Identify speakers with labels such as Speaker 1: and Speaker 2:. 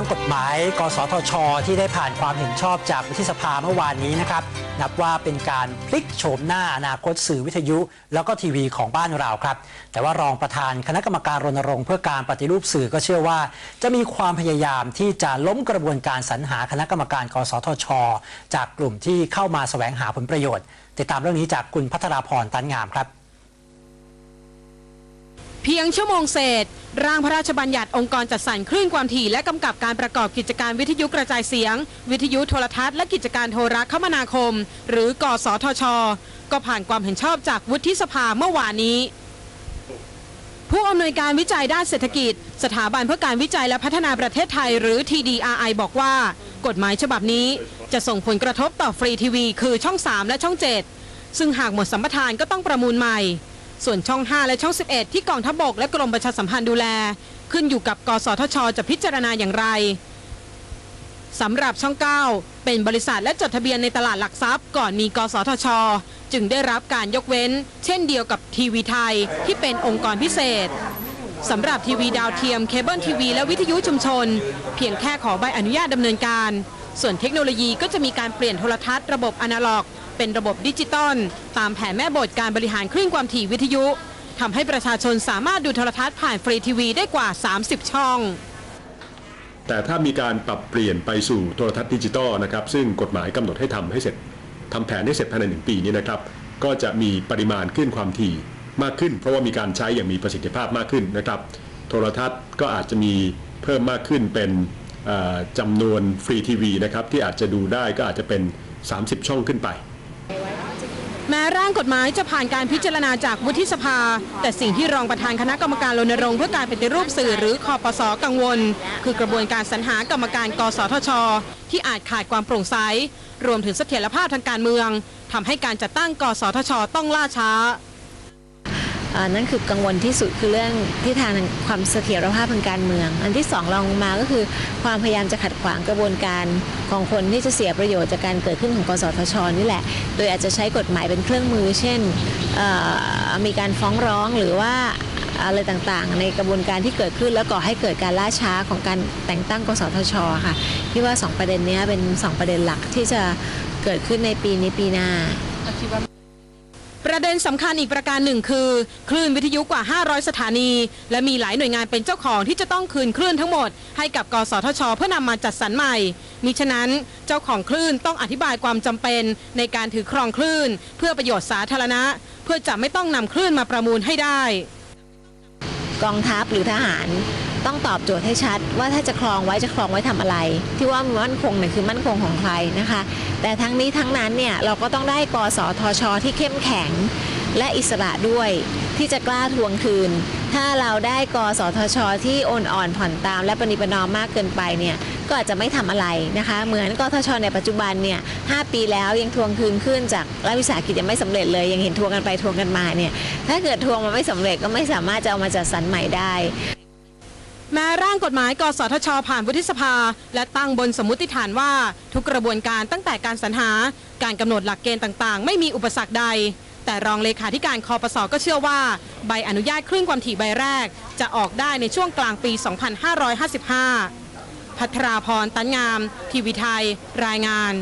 Speaker 1: างกฎหมาย กสทช ที่ได้ผ่านความเห็นชอบจากวุฒิสภาเมื่อวานนี้นะครับ นับว่าเป็นการพลิกโฉมหน้าอนาคตสื่อวิทยุ แล้วก็ทีวีของบ้านเราครับ แต่ว่ารองประธานคณะกรรมการรณรงค์เพื่อการปฏิรูปสื่อก็เชื่อว่า จะมีความพยายามที่จะล้มกระบวนการสรรหาคณะกรรมการ กสทช จากกลุ่มที่เข้ามาแสวงหาผลประโยชน์ ติดตามเรื่องนี้จากคุณพัทราพรตันงามครับ
Speaker 2: เพียงชั่วโมงเศษ ร่างพระราชบัญญัติองค์กรจัดสรรคลื่นความถี่และกำกับการประกอบกิจการวิทยุกระจายเสียง วิทยุโทรทัศน์และกิจการโทรคมนาคม หรือกสทช ก็ผ่านความเห็นชอบจากวุฒิสภาเมื่อวานนี้ ผู้อำนวยการวิจัยด้านเศรษฐกิจ สถาบันเพื่อการวิจัยและพัฒนาประเทศไทยหรือ TDRI บอกว่า กฎหมายฉบับนี้จะส่งผลกระทบต่อฟรีทีวี คือช่อง 3 และช่อง 7 ซึ่งหากหมดสัมปทานก็ต้องประมูลใหม่ ส่วนช่อง 5 และช่อง 11 ที่กองทัพบกและกรมประชาสัมพันธ์ดูแล ขึ้นอยู่กับกสทช จะพิจารณาอย่างไรสำหรับช่อง 9 เป็นบริษัทและจดทะเบียนในตลาดหลักทรัพย์ ก่อนมีกสทช จึงได้รับการยกเว้น เช่นเดียวกับทีวีไทยที่เป็นองค์กรพิเศษสำหรับทีวีดาวเทียมเคเบิลทีวีและวิทยุชุมชน เพียงแค่ขอใบอนุญาตดำเนินการส่วนเทคโนโลยีก็จะมีการเปลี่ยนโทรทัศน์ระบบอนาล็อก เป็นระบบดิจิตอลตามแผนแม่บทการบริหารคลื่นความถี่วิทยุทำให้ประชาชนสามารถดูโทรทัศน์ผ่านฟรีทีวีได้กว่า 30 ช่อง
Speaker 3: แต่ถ้ามีการปรับเปลี่ยนไปสู่โทรทัศน์ดิจิตอลนะครับซึ่งกฎหมายกำหนดให้ทำให้เสร็จทำแผนให้เสร็จภายในหนึ่งปีนี้นะครับก็จะมีปริมาณขึ้นความถี่มากขึ้น เพราะว่ามีการใช้อย่างมีประสิทธิภาพมากขึ้นนะครับ โทรทัศน์ก็อาจจะมีเพิ่มมากขึ้นเป็น จำนวนฟรีทีวีนะครับที่อาจจะดูได้ก็อาจจะเป็น 30 ช่องขึ้นไป
Speaker 2: แม้ร่างกฎหมายจะผ่านการพิจารณาจากวุฒิสภา แต่สิ่งที่รองประธานคณะกรรมการรณรงค์เพื่อการปฏิรูปสื่อหรือคอปสกังวล คือกระบวนการสรรหากรรมการกสทช ที่อาจขาดความโปร่งใสรวมถึงเสถียรภาพทางการเมืองทำให้การจัดตั้งกสทช ต้องล่าช้า
Speaker 4: อ่า นั่นคือกังวลที่สุดคือเรื่องที่ทางความเสถียรภาพทางการเมือง อันที่สองรองมาก็คือความพยายามจะขัดขวางกระบวนการของคนที่จะเสียประโยชน์จากการเกิดขึ้นของกสทชนี่แหละ โดยอาจจะใช้กฎหมายเป็นเครื่องมือ เช่นมีการฟ้องร้องหรือว่าอะไรต่างๆ ในกระบวนการที่เกิดขึ้นแล้วก่อให้เกิดการล่าช้าของการแต่งตั้งกสทชค่ะพี่ว่าสองประเด็นนี้เป็นสองประเด็นหลักที่จะเกิดขึ้นในปีนี้ปีหน้า
Speaker 2: ประเด็นสำคัญอีกประการหนึ่งคือ คลื่นวิทยุกว่า 500 สถานี และมีหลายหน่วยงานเป็นเจ้าของที่จะต้องคืนคลื่นทั้งหมด ให้กับกสทช เพื่อนำมาจัดสรรใหม่ มิฉะนั้นเจ้าของคลื่นต้องอธิบายความจำเป็นในการถือครองคลื่น เพื่อประโยชน์สาธารณะ เพื่อจะไม่ต้องนำคลื่นมาประมูลให้ได้
Speaker 4: กองทัพหรือทหาร ต้องตอบโจทย์ให้ชัด ว่าถ้าจะครองไว้จะครองไว้ทำอะไร ที่ว่ามั่นคงเนี่ยคือมั่นคงของใครนะคะ แต่ทั้งนี้ทั้งนั้นเนี่ยเราก็ต้องได้กสทช ที่เข้มแข็ง และอิสระด้วยที่จะกล้าทวงคืน ถ้าเราได้กสทช ที่โอนอ่อนผ่อนตาม และปณิปนอมมากเกินไปเนี่ยก็อาจจะไม่ทำอะไรนะคะ เหมือนกทช ในปัจจุบันเนี่ยหปีแล้วยังทวงคืนขึ้นจากรัฐวิสาหกิจยังไม่สำเร็จเลยยังเห็นทวงกันไปทวงกันมาเนี่ยถ้าเกิดทวงมันไม่สำเร็จก็ไม่สามารถจะเอามาจัดสรรใหม่ได้
Speaker 2: แม้ร่างกฎหมายกสทช ผ่านวุฒิสภา และตั้งบนสมมติฐานว่า ทุกกระบวนการตั้งแต่การสรรหา การกำหนดหลักเกณฑ์ต่างๆ ไม่มีอุปสรรคใด แต่รองเลขาธิการคอปสก็เชื่อว่า ใบอนุญาตคลื่นความถี่ใบแรก จะออกได้ในช่วงกลางปี 2555 พัทราพร ตันงาม ทีวีไทย รายงาน